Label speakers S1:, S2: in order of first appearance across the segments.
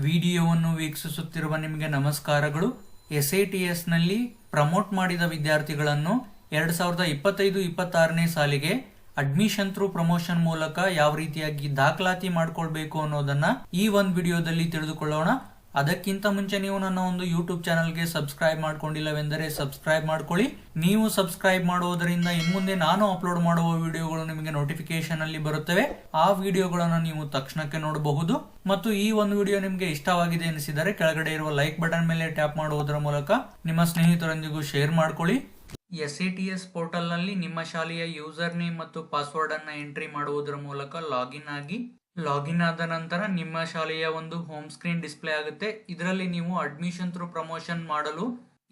S1: ವಿಡಿಯೋವನ್ನು ವೀಕ್ಷಿಸುತ್ತಿರುವ ನಿಮಗೆ ನಮಸ್ಕಾರಗಳು. ಎಸ್ ಐ ಟಿ ಎಸ್ನಲ್ಲಿ ಪ್ರಮೋಟ್ ಮಾಡಿದ ವಿದ್ಯಾರ್ಥಿಗಳನ್ನು ಎರಡು ಸಾವಿರದ ಇಪ್ಪತ್ತೈದು ಇಪ್ಪತ್ತಾರನೇ ಸಾಲಿಗೆ ಅಡ್ಮಿಷನ್ ಥ್ರೂ ಪ್ರಮೋಷನ್ ಮೂಲಕ ಯಾವ ರೀತಿಯಾಗಿ ದಾಖಲಾತಿ ಮಾಡಿಕೊಳ್ಬೇಕು ಅನ್ನೋದನ್ನ ಈ ಒಂದು ವಿಡಿಯೋದಲ್ಲಿ ತಿಳಿದುಕೊಳ್ಳೋಣ. ಅದಕ್ಕಿಂತ ಮುಂಚೆ ನೀವು ನನ್ನ ಒಂದು ಯೂಟ್ಯೂಬ್ ಚಾನಲ್ಗೆ ಸಬ್ಸ್ಕ್ರೈಬ್ ಮಾಡ್ಕೊಂಡಿಲ್ಲವೆಂದರೆ ಸಬ್ಸ್ಕ್ರೈಬ್ ಮಾಡ್ಕೊಳ್ಳಿ. ನೀವು ಸಬ್ಸ್ಕ್ರೈಬ್ ಮಾಡುವುದರಿಂದ ಇನ್ಮುಂದೆ ನಾನು ಅಪ್ಲೋಡ್ ಮಾಡುವ ವಿಡಿಯೋಗಳು ನಿಮಗೆ ನೋಟಿಫಿಕೇಶನ್ ಅಲ್ಲಿ ಬರುತ್ತವೆ. ಆ ವಿಡಿಯೋಗಳನ್ನು ನೀವು ತಕ್ಷಣಕ್ಕೆ ನೋಡಬಹುದು. ಮತ್ತು ಈ ಒಂದು ವಿಡಿಯೋ ನಿಮಗೆ ಇಷ್ಟವಾಗಿದೆ ಎನಿಸಿದರೆ ಕೆಳಗಡೆ ಇರುವ ಲೈಕ್ ಬಟನ್ ಮೇಲೆ ಟ್ಯಾಪ್ ಮಾಡುವುದರ ಮೂಲಕ ನಿಮ್ಮ ಸ್ನೇಹಿತರೊಂದಿಗೂ ಶೇರ್ ಮಾಡ್ಕೊಳ್ಳಿ. ಎಸ್ ಸಿ ಟಿ ಎಸ್ ಪೋರ್ಟಲ್ನಲ್ಲಿ ನಿಮ್ಮ ಶಾಲೆಯ ಯೂಸರ್ ನೇಮ್ ಮತ್ತು ಪಾಸ್ವರ್ಡ್ ಅನ್ನು ಎಂಟ್ರಿ ಮಾಡುವುದರ ಮೂಲಕ ಲಾಗಿನ್ ಆಗಿ ಲಾಗಿನ್ ಆದ ನಂತರ ನಿಮ್ಮ ಶಾಲೆಯ ಒಂದು ಹೋಮ್ ಸ್ಕ್ರೀನ್ ಡಿಸ್ಪ್ಲೇ ಆಗುತ್ತೆ. ಇದರಲ್ಲಿ ನೀವು ಅಡ್ಮಿಷನ್ ಥ್ರೂ ಪ್ರಮೋಷನ್ ಮಾಡಲು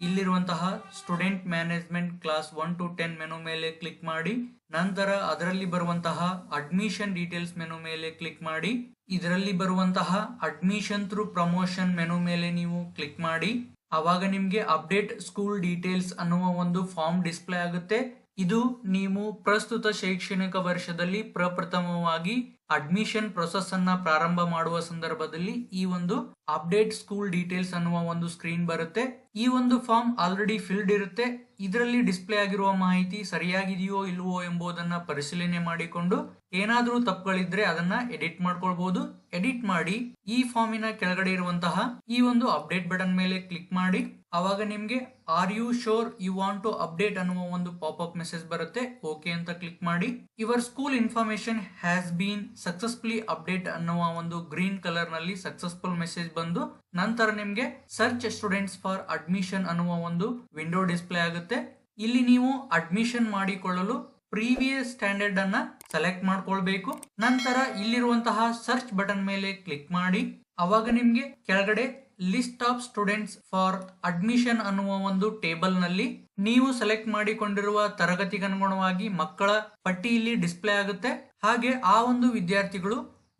S1: ಇಲ್ಲಿರುವಂತಹ student management class one to ten menu ಮೇಲೆ ಕ್ಲಿಕ್ ಮಾಡಿ, ನಂತರ ಅದರಲ್ಲಿ ಬರುವಂತಹ ಅಡ್ಮಿಷನ್ ಡೀಟೇಲ್ಸ್ ಮೆನು ಮೇಲೆ ಕ್ಲಿಕ್ ಮಾಡಿ, ಇದರಲ್ಲಿ ಬರುವಂತಹ ಅಡ್ಮಿಷನ್ ಥ್ರೂ ಪ್ರಮೋಷನ್ ಮೆನು ಮೇಲೆ ನೀವು ಕ್ಲಿಕ್ ಮಾಡಿ. ಅವಾಗ ನಿಮಗೆ ಅಪ್ಡೇಟ್ ಸ್ಕೂಲ್ ಡೀಟೇಲ್ಸ್ ಅನ್ನುವ ಒಂದು ಫಾರ್ಮ್ ಡಿಸ್ಪ್ಲೇ ಆಗುತ್ತೆ. ಇದು ನೀವು ಪ್ರಸ್ತುತ ಶೈಕ್ಷಣಿಕ ವರ್ಷದಲ್ಲಿ ಪ್ರಪ್ರಥಮವಾಗಿ ಅಡ್ಮಿಷನ್ ಪ್ರೊಸೆಸ್ ಅನ್ನ ಪ್ರಾರಂಭ ಮಾಡುವ ಸಂದರ್ಭದಲ್ಲಿ ಈ ಒಂದು ಅಪ್ಡೇಟ್ ಸ್ಕೂಲ್ ಡೀಟೇಲ್ಸ್ ಅನ್ನುವ ಒಂದು ಸ್ಕ್ರೀನ್ ಬರುತ್ತೆ. ಈ ಒಂದು ಫಾರ್ಮ್ ಆಲ್ರೆಡಿ ಫಿಲ್ಡ್ ಇರುತ್ತೆ. ಇದರಲ್ಲಿ ಡಿಸ್ಪ್ಲೇ ಆಗಿರುವ ಮಾಹಿತಿ ಸರಿಯಾಗಿದೆಯೋ ಇಲ್ವೋ ಎಂಬುದನ್ನ ಪರಿಶೀಲನೆ ಮಾಡಿಕೊಂಡು ಏನಾದರೂ ತಪ್ಪುಗಳಿದ್ರೆ ಅದನ್ನ ಎಡಿಟ್ ಮಾಡ್ಕೊಳ್ಬಹುದು ಎಡಿಟ್ ಮಾಡಿ ಈ ಫಾರ್ಮಿನ ಕೆಳಗಡೆ ಇರುವಂತಹ ಈ ಒಂದು ಅಪ್ಡೇಟ್ ಬಟನ್ ಮೇಲೆ ಕ್ಲಿಕ್ ಮಾಡಿ. ಅವಾಗ ನಿಮ್ಗೆ are you sure you want to update ಅನ್ನುವ ಒಂದು ಪಾಪ್ ಅಪ್ ಮೆಸೇಜ್ ಬರುತ್ತೆ. ಓಕೆ ಅಂತ ಕ್ಲಿಕ್ ಮಾಡಿ. Your school information has been successfully update ಅನ್ನುವ ಒಂದು ಗ್ರೀನ್ ಕಲರ್ನಲ್ಲಿ ಸಕ್ಸಸ್ಫುಲ್ ಮೆಸೇಜ್ ಬಂದು ನಂತರ ನಿಮ್ಗೆ ಸರ್ಚ್ ಸ್ಟೂಡೆಂಟ್ಸ್ ಫಾರ್ ಅಡ್ಮಿಷನ್ ಅನ್ನುವ ಒಂದು ವಿಂಡೋ ಡಿಸ್ಪ್ಲೇ ಆಗುತ್ತೆ. ಇಲ್ಲಿ ನೀವು ಅಡ್ಮಿಷನ್ ಮಾಡಿಕೊಳ್ಳಲು ಪ್ರೀವಿಯಸ್ ಸ್ಟ್ಯಾಂಡರ್ಡ್ ಅನ್ನ ಸೆಲೆಕ್ಟ್ ಮಾಡ್ಕೊಳ್ಬೇಕು. ನಂತರ ಇಲ್ಲಿರುವಂತಹ ಸರ್ಚ್ ಬಟನ್ ಮೇಲೆ ಕ್ಲಿಕ್ ಮಾಡಿ. ಅವಾಗ ನಿಮ್ಗೆ ಕೆಳಗಡೆ list of students for admission ಅನ್ನುವ ಒಂದು ಟೇಬಲ್ನಲ್ಲಿ ನೀವು ಸೆಲೆಕ್ಟ್ ಮಾಡಿಕೊಂಡಿರುವ ತರಗತಿಗನುಗುಣವಾಗಿ ಮಕ್ಕಳ ಪಟ್ಟಿ ಇಲ್ಲಿ ಡಿಸ್ಪ್ಲೇ ಆಗುತ್ತೆ. ಹಾಗೆ ಆ ಒಂದು ವಿದ್ಯಾರ್ಥಿಗಳು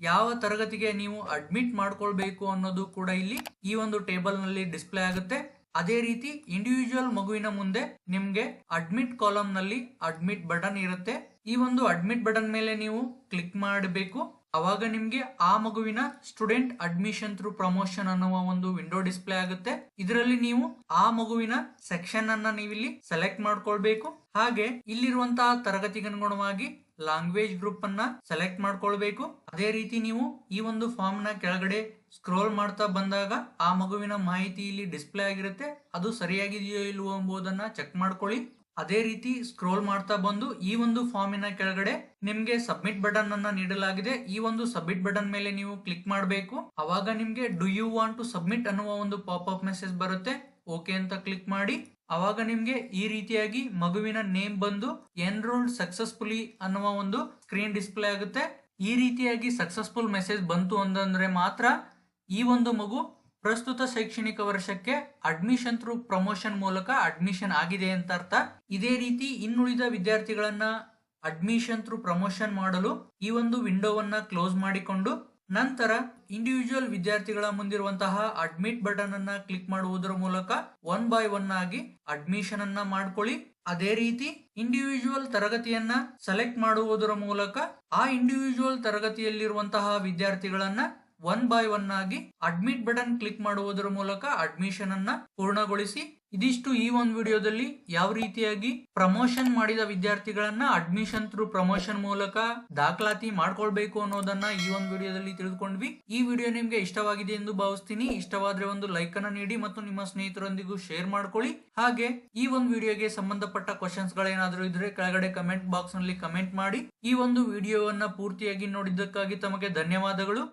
S1: ಯಾವ ತರಗತಿಗೆ ನೀವು ಅಡ್ಮಿಟ್ ಮಾಡ್ಕೊಳ್ಬೇಕು ಅನ್ನೋದು ಕೂಡ ಇಲ್ಲಿ ಈ ಒಂದು ಟೇಬಲ್ನಲ್ಲಿ ಡಿಸ್ಪ್ಲೇ ಆಗುತ್ತೆ. ಅದೇ ರೀತಿ ಇಂಡಿವಿಜುವಲ್ ಮಗುವಿನ ಮುಂದೆ ನಿಮ್ಗೆ ಅಡ್ಮಿಟ್ ಕಾಲಮ್ನಲ್ಲಿ ಅಡ್ಮಿಟ್ ಬಟನ್ ಇರುತ್ತೆ. ಈ ಒಂದು ಅಡ್ಮಿಟ್ ಬಟನ್ ಮೇಲೆ ನೀವು ಕ್ಲಿಕ್ ಮಾಡಬೇಕು. ಅವಾಗ ನಿಮ್ಗೆ ಆ ಮಗುವಿನ ಸ್ಟೂಡೆಂಟ್ ಅಡ್ಮಿಷನ್ ಥ್ರೂ ಪ್ರಮೋಷನ್ ಅನ್ನುವ ಒಂದು ವಿಂಡೋ ಡಿಸ್ಪ್ಲೇ ಆಗುತ್ತೆ. ಇದರಲ್ಲಿ ನೀವು ಆ ಮಗುವಿನ ಸೆಕ್ಷನ್ ಅನ್ನ ನೀವಿಲ್ಲಿ ಸೆಲೆಕ್ಟ್ ಮಾಡ್ಕೊಳ್ಬೇಕು. ಹಾಗೆ ಇಲ್ಲಿರುವಂತಹ ತರಗತಿಗನುಗುಣವಾಗಿ ಲ್ಯಾಂಗ್ವೇಜ್ ಗ್ರೂಪ್ ಅನ್ನ ಸೆಲೆಕ್ಟ್ ಮಾಡ್ಕೊಳ್ಬೇಕು. ಅದೇ ರೀತಿ ನೀವು ಈ ಒಂದು ಫಾರ್ಮ್ನ ಕೆಳಗಡೆ ಸ್ಕ್ರೋಲ್ ಮಾಡ್ತಾ ಬಂದಾಗ ಆ ಮಗುವಿನ ಮಾಹಿತಿ ಇಲ್ಲಿ ಡಿಸ್ಪ್ಲೇ ಆಗಿರುತ್ತೆ. ಅದು ಸರಿಯಾಗಿದೆಯೋ ಇಲ್ವೋ ಎಂಬುದನ್ನ ಚೆಕ್ ಮಾಡ್ಕೊಳ್ಳಿ. ಅದೇ ರೀತಿ ಸ್ಕ್ರೋಲ್ ಮಾಡ್ತಾ ಬಂದು ಈ ಒಂದು ಫಾರ್ಮಿನ ಕೆಳಗಡೆ ನಿಮ್ಗೆ ಸಬ್ಮಿಟ್ ಬಟನ್ ಅನ್ನ ನೀಡಲಾಗಿದೆ. ಈ ಒಂದು ಸಬ್ಮಿಟ್ ಬಟನ್ ಮೇಲೆ ನೀವು ಕ್ಲಿಕ್ ಮಾಡಬೇಕು. ಅವಾಗ ನಿಮ್ಗೆ do you want to submit ಅನ್ನುವ ಒಂದು ಪಾಪ್ ಅಪ್ ಮೆಸೇಜ್ ಬರುತ್ತೆ. ಓಕೆ ಅಂತ ಕ್ಲಿಕ್ ಮಾಡಿ. ಅವಾಗ ನಿಮ್ಗೆ ಈ ರೀತಿಯಾಗಿ ಮಗುವಿನ ನೇಮ್ ಬಂದು ಎನ್ರೋಲ್ಡ್ ಸಕ್ಸಸ್ಫುಲಿ ಅನ್ನುವ ಒಂದು ಸ್ಕ್ರೀನ್ ಡಿಸ್ಪ್ಲೇ ಆಗುತ್ತೆ. ಈ ರೀತಿಯಾಗಿ ಸಕ್ಸಸ್ಫುಲ್ ಮೆಸೇಜ್ ಬಂತು ಅಂತಂದ್ರೆ ಮಾತ್ರ ಈ ಒಂದು ಮಗು ಪ್ರಸ್ತುತ ಶೈಕ್ಷಣಿಕ ವರ್ಷಕ್ಕೆ ಅಡ್ಮಿಷನ್ ಥ್ರೂ ಪ್ರಮೋಷನ್ ಮೂಲಕ ಅಡ್ಮಿಷನ್ ಆಗಿದೆ ಅಂತ ಅರ್ಥ ಇದೇ ರೀತಿ ಇನ್ನುಳಿದ ವಿದ್ಯಾರ್ಥಿಗಳನ್ನ ಅಡ್ಮಿಷನ್ ಥ್ರೂ ಪ್ರಮೋಷನ್ ಮಾಡಲು ಈ ಒಂದು ವಿಂಡೋವನ್ನ ಕ್ಲೋಸ್ ಮಾಡಿಕೊಂಡು ನಂತರ ಇಂಡಿವಿಜುವಲ್ ವಿದ್ಯಾರ್ಥಿಗಳ ಮುಂದಿರುವಂತಹ ಅಡ್ಮಿಟ್ ಬಟನ್ ಅನ್ನ ಕ್ಲಿಕ್ ಮಾಡುವುದರ ಮೂಲಕ ಒನ್ ಬೈ ಒನ್ ಆಗಿ ಅಡ್ಮಿಷನ್ ಅನ್ನ ಮಾಡ್ಕೊಳ್ಳಿ. ಅದೇ ರೀತಿ ಇಂಡಿವಿಜುವಲ್ ತರಗತಿಯನ್ನ ಸೆಲೆಕ್ಟ್ ಮಾಡುವುದರ ಮೂಲಕ ಆ ಇಂಡಿವಿಜುವಲ್ ತರಗತಿಯಲ್ಲಿರುವಂತಹ ವಿದ್ಯಾರ್ಥಿಗಳನ್ನ ಒನ್ ಬೈ ಒನ್ ಆಗಿ ಅಡ್ಮಿಟ್ ಬಟನ್ ಕ್ಲಿಕ್ ಮಾಡುವುದರ ಮೂಲಕ ಅಡ್ಮಿಷನ್ ಅನ್ನ ಪೂರ್ಣಗೊಳಿಸಿ, ಇದಿಷ್ಟು ಈ ಒಂದು ವಿಡಿಯೋದಲ್ಲಿ ಯಾವ ರೀತಿಯಾಗಿ ಪ್ರಮೋಷನ್ ಮಾಡಿದ ವಿದ್ಯಾರ್ಥಿಗಳನ್ನ ಅಡ್ಮಿಷನ್ ಥ್ರೂ ಪ್ರಮೋಷನ್ ಮೂಲಕ ದಾಖಲಾತಿ ಮಾಡ್ಕೊಳ್ಬೇಕು ಅನ್ನೋದನ್ನ ಈ ಒಂದು ವಿಡಿಯೋದಲ್ಲಿ ತಿಳಿದುಕೊಂಡ್ವಿ. ಈ ವಿಡಿಯೋ ನಿಮ್ಗೆ ಇಷ್ಟವಾಗಿದೆ ಎಂದು ಭಾವಿಸ್ತೀನಿ. ಇಷ್ಟವಾದ್ರೆ ಒಂದು ಲೈಕ್ ಅನ್ನ ನೀಡಿ ಮತ್ತು ನಿಮ್ಮ ಸ್ನೇಹಿತರೊಂದಿಗೂ ಶೇರ್ ಮಾಡ್ಕೊಳ್ಳಿ. ಹಾಗೆ ಈ ಒಂದು ವಿಡಿಯೋಗೆ ಸಂಬಂಧಪಟ್ಟ ಕ್ವಶನ್ಸ್ ಗಳೇನಾದ್ರೂ ಇದ್ರೆ ಕೆಳಗಡೆ ಕಮೆಂಟ್ ಬಾಕ್ಸ್ನಲ್ಲಿ ಕಮೆಂಟ್ ಮಾಡಿ. ಈ ಒಂದು ವಿಡಿಯೋವನ್ನ ಪೂರ್ತಿಯಾಗಿ ನೋಡಿದ್ದಕ್ಕಾಗಿ ತಮಗೆ ಧನ್ಯವಾದಗಳು.